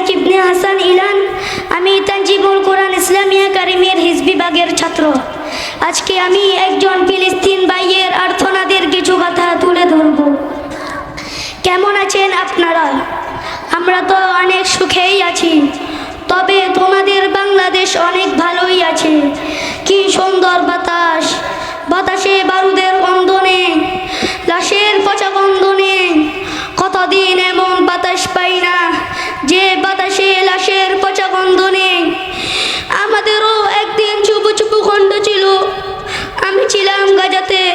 মিয়া ইবনে হাসান ইলান, আমি তানজিবুল কোরআন ইসলামিয়া কারিমের হিজ বিভাগের ছাত্র। আজকে আমি একজন ফিলিস্তিন বাইয়ের আর্থনাদের কিছু কথা তুলে ধরব। কেমন আছেন আপনারা? আমরা তো অনেক সুখেই আছি, তবে তোমাদের বাংলাদেশ অনেক ভালোই আছে। কি সুন্দর বাতাস, বাতাসে বারুদের অন্ধ বাতাসে লাশের পচা গন্ধ নেই। আমাদেরও একদিন চুপ চুপু খণ্ড ছিল। আমি ছিলাম গাজাতে।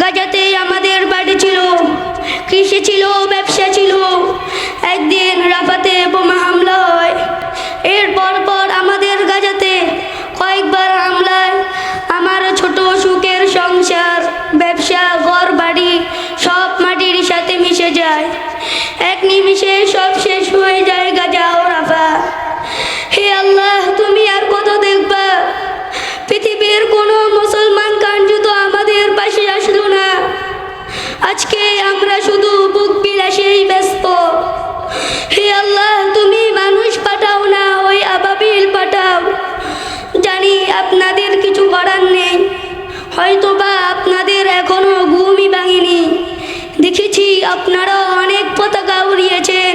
গাজাতে আমাদের বাড়ি ছিল। কৃষি ছিল, ব্যবসা আপনারা অনেক পতাকা উড়িয়েছেন